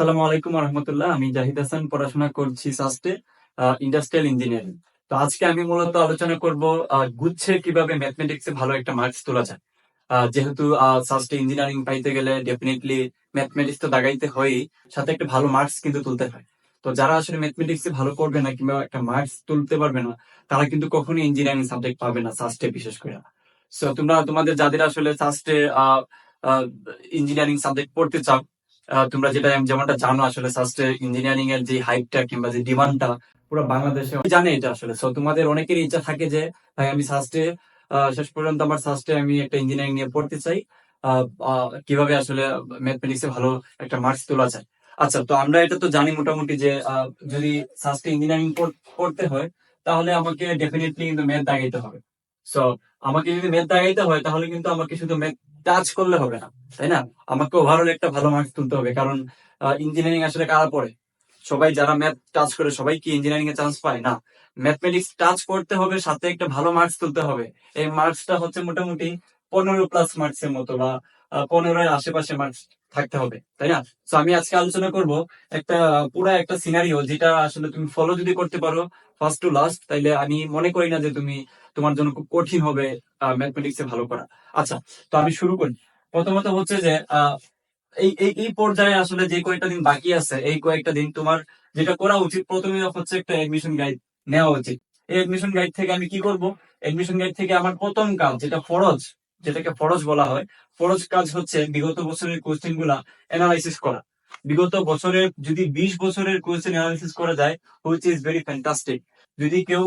আসসালামু আলাইকুম রহমতুল্লাহ আমি জাহিদ হাসান, পড়াশোনা করছি সাস্টে ইন্ডাস্ট্রিয়াল ইঞ্জিনিয়ারিং তো আজকে আমি মূলত আলোচনা করব গুচ্ছে কীভাবে ম্যাথমেটিক্সে ভালো একটা মার্কস তোলা যায়। যেহেতু সাস্টে ইঞ্জিনিয়ারিং পাইতে গেলে ডেফিনেটলি ম্যাথমেটিক্স তো দাগাইতে হয়ই, সাথে একটা ভালো মার্কস কিন্তু তুলতে হয়। তো যারা আসলে ম্যাথমেটিক্স এ ভালো করবে না কিংবা একটা মার্কস তুলতে পারবে না, তারা কিন্তু কখনোই ইঞ্জিনিয়ারিং সাবজেক্ট পাবে না সাস্টে বিশেষ করে। সো তোমরা, তোমাদের যাদের আসলে সাস্টে ইঞ্জিনিয়ারিং সাবজেক্ট পড়তে চাও তোমরা যেটা যেমনটা জানো আসলে সাস্টে ইঞ্জিনিয়ারিং এর যে হাইপটা কিংবা যে ডিমান্ডটা পুরো বাংলাদেশে জানে এটা আসলে। সো তোমাদের অনেকেরই ইচ্ছা থাকে যে, ভাই আমি সাস্টে শেষ পর্যন্ত আমার সাস্টে আমি একটা ইঞ্জিনিয়ারিং নিয়ে পড়তে চাই। কীভাবে আসলে ম্যাথমেটিক্সে ভালো একটা মার্কস তোলা যায়? আচ্ছা তো আমরা এটা তো জানি মোটামুটি যে যদি সাস্টে ইঞ্জিনিয়ারিং পড়তে হয়, তাহলে আমাকে ডেফিনেটলি কিন্তু ম্যাথ দাগাইতে হবে। সো আমাকে যদি ম্যাথ দাগাইতে হয়, তাহলে কিন্তু আমাকে শুধু ম্যাথ টাচ করলে হবে না, তাই না? আমাকে ওভারঅল একটা ভালো মার্কস তুলতে হবে, কারণ ইঞ্জিনিয়ারিং আসলে কারা পড়ে? সবাই যারা ম্যাথ টাচ করে, সবাই কি ইঞ্জিনিয়ারিং এ চান্স পায়? না। ম্যাথমেটিক্স টাচ করতে হবে, সাথে একটা ভালো মার্কস তুলতে হবে। এই মার্কসটা হচ্ছে মোটামুটি পনেরো প্লাস মার্কস এর মতো বা পনেরো এর আশেপাশে মার্কস থাকতে হবে, তাই না? তো আমি আজকে আলোচনা করব একটা, পুরা একটা সিনারিও যেটা আসলে তুমি ফলো যদি করতে পারো ফার্স্ট টু লাস্ট তাইলে আমি মনে করি না যে তুমি তোমার জন্য খুব কঠিন হবে ম্যাথমেটিক্সে ভালো করা। আচ্ছা তো আমি শুরু করি। প্রথমত হচ্ছে যে এই এই এই পর্যায়ে আসলে যে কয়েকটা দিন বাকি আছে, এই কয়েকটা দিন তোমার যেটা করা উচিত, প্রথমে হচ্ছে একটা এডমিশন গাইড নেওয়া উচিত। এই এডমিশন গাইড থেকে আমি কি করব? এডমিশন গাইড থেকে আমার প্রথম কাজ, যেটা ফরজ যেটাকে ফরজ বলা হয়। ফরজ কাজ হচ্ছে বিগত বছরের কোশ্চেনগুলা অ্যানালাইসিস করা। বিগত বছরের যদি বিশ বছরের কোশ্চেন অ্যানালাইসিস করা যায় হুইচ ইজ ভেরি ফ্যান্টাস্টিক যদি কেউ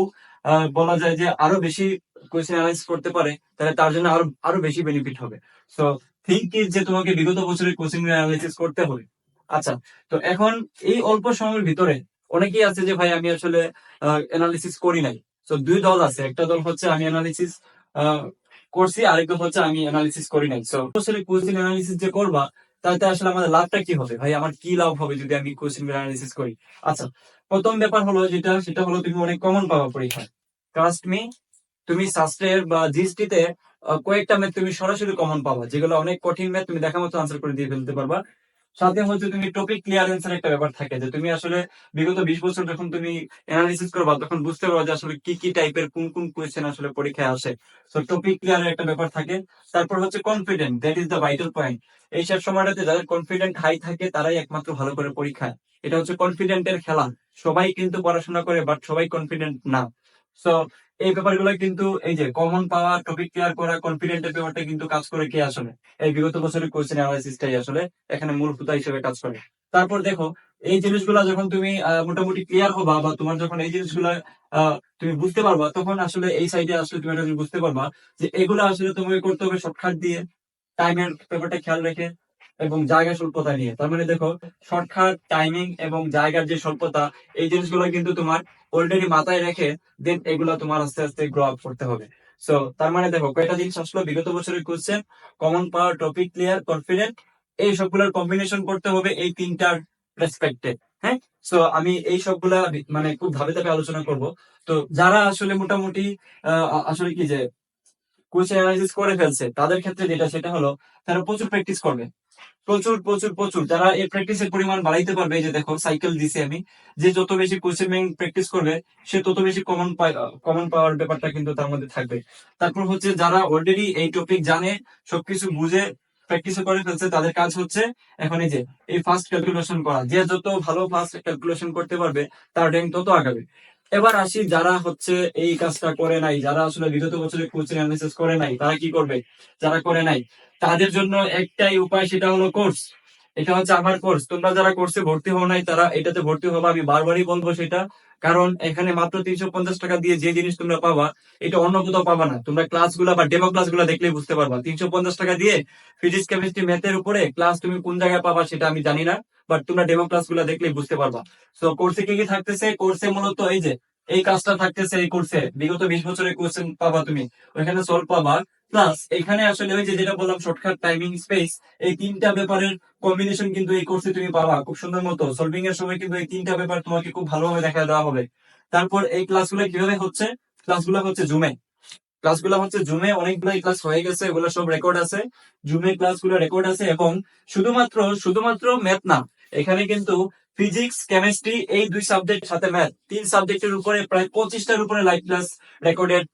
বলা যায় যে আরও বেশি কোয়েশ্চেন অ্যানালাইসিস করতে পারে, তাহলে তার জন্য আরও আরও বেশি বেনিফিট হবে। সো থিঙ্ক ইজ যে তোমাকে বিগত বছরের কোচিং অ্যানালাইসিস করতে হবে। আচ্ছা তো এখন এই অল্প সময়ের ভিতরে অনেকেই আছে যে ভাই আমি আসলে অ্যানালিসিস করি নাই। তো দুই দল আছে। একটা দল হচ্ছে আমি অ্যানালিসিস করছি আরেকদম হচ্ছে আমি অ্যানালিসিস করি নাই। সো আসলে কোচিং অ্যানালিসিস যে করবা, তাতে আসলে আমাদের লাভটা কি হবে? ভাই, আমার কি লাভ হবে যদি আমি কোচিং অ্যানালিসিস করি? আচ্ছা প্রথম ব্যাপার হলো যেটা, সেটা হলো তুমি অনেক কমন পাবা পরীক্ষা ট্রাস্ট মি তুমি শাস্ত্রের বা জিএসটিতে কয়েকটা ম্যাথ তুমি সরাসরি কমন পাবা, যেগুলো অনেক কঠিন ম্যাথ তুমি দেখা মতো আনসার করে দিয়ে ফেলতে পারবা। সাথে হচ্ছে তুমি টপিক ক্লিয়ারেন্সের একটা ব্যাপার থাকে যে তুমি আসলে বিগত বিশ বছর যখন তুমি অ্যানালিসিস করবা, তখন বুঝতে পারবা যে আসলে কি কি টাইপের কোন কোন কোয়েশ্চেন আসলে পরীক্ষায় আসে। তো টপিক ক্লিয়ারের একটা ব্যাপার থাকে। তারপর হচ্ছে confident that is the vital point এই সব সময়টাতে যাদের কনফিডেন্ট হাই থাকে, তারাই একমাত্র ভালো করে পরীক্ষায়। এটা হচ্ছে কনফিডেন্টের খেলা। সবাই কিন্তু পড়াশোনা করে বাট সবাই কনফিডেন্ট না। সো এই ব্যাপারগুলো কিন্তু এই যে কমন পাওয়ার টপিক ক্লিয়ার করা কনফিডেন্টের ব্যাপারটা কিন্তু কাজ করে কে আসলে? এই বিগত বছরের কোয়েশ্চেন অ্যানালাইসিসটাই আসলে এখানে মূল হুতা হিসেবে কাজ করে। তারপর দেখো, এই জিনিসগুলো যখন তুমি মোটামুটি ক্লিয়ার হবা বা তোমার যখন এই জিনিসগুলো তুমি বুঝতে পারবা, তখন আসলে এই সাইডে আসলে তুমি জিনিস বুঝতে পারবা যে এগুলো আসলে তোমাকে করতে হবে শর্টকাট দিয়ে। টাইম টাইমের ব্যাপারটা খেয়াল রেখে। এবং জায়গা স্বল্পতা নিয়ে। তার মানে দেখো শর্টকাট টাইমিং এবং জায়গার যে স্বল্পতা, এই জিনিসগুলো কিন্তু তোমার অলরেডি মাথায় রেখে দেন এগুলো তোমার আস্তে আস্তে গ্রো আপ করতে হবে। সো তার মানে দেখো, কয়টা জিনিস আসলো? বিগত বছরের question common power topic clear confident এই সবগুলোর কম্বিনেশন করতে হবে এই তিনটার রেসপেক্টে হ্যাঁ? সো আমি এই সবগুলা মানে খুব ধাপে ধাপে আলোচনা করব। তো যারা আসলে মোটামুটি আসলে কি যে কোয়েশ্চেন অ্যানালাইসিস করে ফেলছে, তাদের ক্ষেত্রে যেটা, সেটা হলো, তারা প্রচুর প্র্যাকটিস করবে। প্রচুর প্রচুর প্রচুর। যারা এই প্র্যাকটিসের পরিমাণ বাড়াইতে পারবে যে দেখো সাইকেল দিছি আমি, যে যত বেশি কোয়েশ্চেন ব্যাংক প্র্যাকটিস করবে, সে তত বেশি কমন কমন পাওয়ার ব্যাপারটা কিন্তু তার মধ্যে থাকবে। তারপর হচ্ছে যারা অলরেডি এই টপিক জানে, সবকিছু বুঝে প্র্যাকটিস করে ফেলছে, তাদের কাজ হচ্ছে এখন এই যে, এই ফার্স্ট ক্যালকুলেশন করা। যে যত ভালো ফার্স্ট ক্যালকুলেশন করতে পারবে, তার র্যাঙ্ক তত আগাবে। এবার আসি যারা হচ্ছে এই কাজটা করে নাই, যারা আসলে বিগত বছরে কোচিং অ্যানালিসিস করে নাই, তারা কি করবে? যারা করে নাই, তাদের জন্য একটাই উপায় সেটা হলো কোর্স এটা হচ্ছে আমার কোর্স তোমরা যারা কোর্সে ভর্তি হও নাই, তারা এটাতে ভর্তি হব। আমি বারবারই বলব সেটা। কারণ এখানে মাত্র তিনশো পঞ্চাশ টাকা দিয়ে যে জিনিস তোমরা পাবা, এটা অন্য কোথাও পাবা না। তোমরা ক্লাসগুলো বা ডেমো ক্লাসগুলো দেখলেই বুঝতে পারবা। তিনশো পঞ্চাশ টাকা দিয়ে ফিজিক্স কেমিস্ট্রি ম্যাথের উপরে ক্লাস তুমি কোন জায়গায় পাবা সেটা আমি জানি না বাট তোমরা ডেমো ক্লাস ক্লাসগুলো দেখলেই বুঝতে পারবা। সো কোর্সে কি কি থাকতেছে? কোর্সে মূলত এই যে, এই কাজটা থাকতেছে এই কোর্সে বিগত বিশ বছরের কোশ্চেন পাবা তুমি। ওইখানে সলভ পাবা প্লাস এখানে আসলে ওই যেটা বললাম শর্টকাট টাইমিং স্পেস এই তিনটা ব্যাপারের কম্বিনেশন কিন্তু এই কোর্সে তুমি পাবা। খুব সুন্দর মতো। সলভিং এর সময় কিন্তু এই তিনটা ব্যাপার তোমাকে খুব ভালোভাবে দেখা দেওয়া হবে। তারপর এই ক্লাসগুলো কীভাবে হচ্ছে? ক্লাসগুলো হচ্ছে জুমে ক্লাসগুলো হচ্ছে জুমে অনেকগুলো ক্লাস হয়ে গেছে, এগুলো সব রেকর্ড আছে। জুমে ক্লাসগুলো রেকর্ড আছে এবং শুধুমাত্র শুধুমাত্র ম্যাথ না, এখানে কিন্তু ফিজিক্স কেমিস্ট্রি এই দুই সাবজেক্ট সাথে ম্যাথ তিন সাবজেক্টের উপরে প্রায় পঁচিশটার উপরে লাইভ ক্লাস রেকর্ডেড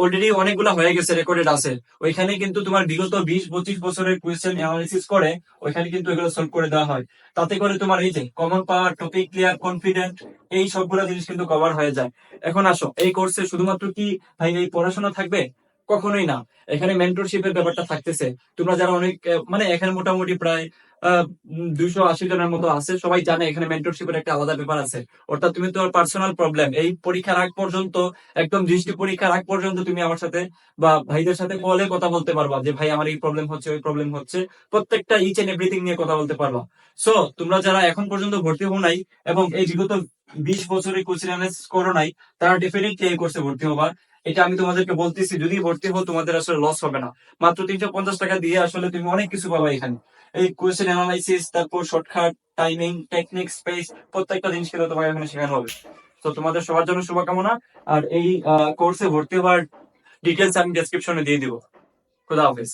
অলরেডি অনেকগুলো হয়ে গেছে রেকর্ডেড আছে। ওইখানে কিন্তু তোমার বিগত বিশ, পঁচিশ বছরের কোয়েশ্চেন অ্যানালিসিস করে, ওইখানে কিন্তু এগুলো সলভ করে দেওয়া হয়। তাতে করে তোমার এই যে common power topic clear confident এই সবগুলো জিনিস কিন্তু কভার হয়ে যায়। এখন আসো, এই কোর্সে শুধুমাত্র কি ভাই, এই পড়াশোনা থাকবে? কখনোই না। এখানে মেন্টরশিপের ব্যাপারটা থাকতেছে। তোমরা যারা অনেক মানে এখানে মোটামুটি প্রায় দুইশো আশি জনের মতো আছে। সবাই জানে এখানে মেন্টরশিপের একটা আলাদা ব্যাপার আছে। অর্থাৎ তুমি তোমার পার্সোনাল প্রবলেম এই পরীক্ষার আগ পর্যন্ত, একদম দৃষ্টি পরীক্ষার আগ পর্যন্ত তুমি আমার সাথে বা ভাইদের সাথে কলে কথা বলতে পারবা যে, ভাই, আমার এই প্রবলেম হচ্ছে, ওই প্রবলেম হচ্ছে। প্রত্যেকটা ইচ এন্ড এভরিথিং নিয়ে কথা বলতে পারবা। সো তোমরা যারা এখন পর্যন্ত ভর্তি হও নাই এবং এই বিগত বিশ বছরের কোচিং অ্যানালিসিস করো নাই, তারা ডেফিনেটলি এই কোর্সে ভর্তি হবা এটা আমি তোমাদেরকে বলতেছি, যদি ভর্তি হও তোমাদের আসলে লস হবে না। মাত্র তিনশো পঞ্চাশ টাকা দিয়ে আসলে তুমি অনেক কিছু পাবা এখানে। এই কোয়েশ্চেন অ্যানালাইসিস, তারপর শর্টকাট টাইমিং টেকনিক স্পেস প্রত্যেকটা জিনিস কিন্তু তোমাকে এখানে শেখানো হবে। তো তোমাদের সবার জন্য শুভকামনা, আর এই কোর্সে ভর্তি হওয়ার ডিটেলস আমি ডেসক্রিপশনে দিয়ে দিব। খুদা হাফেজ।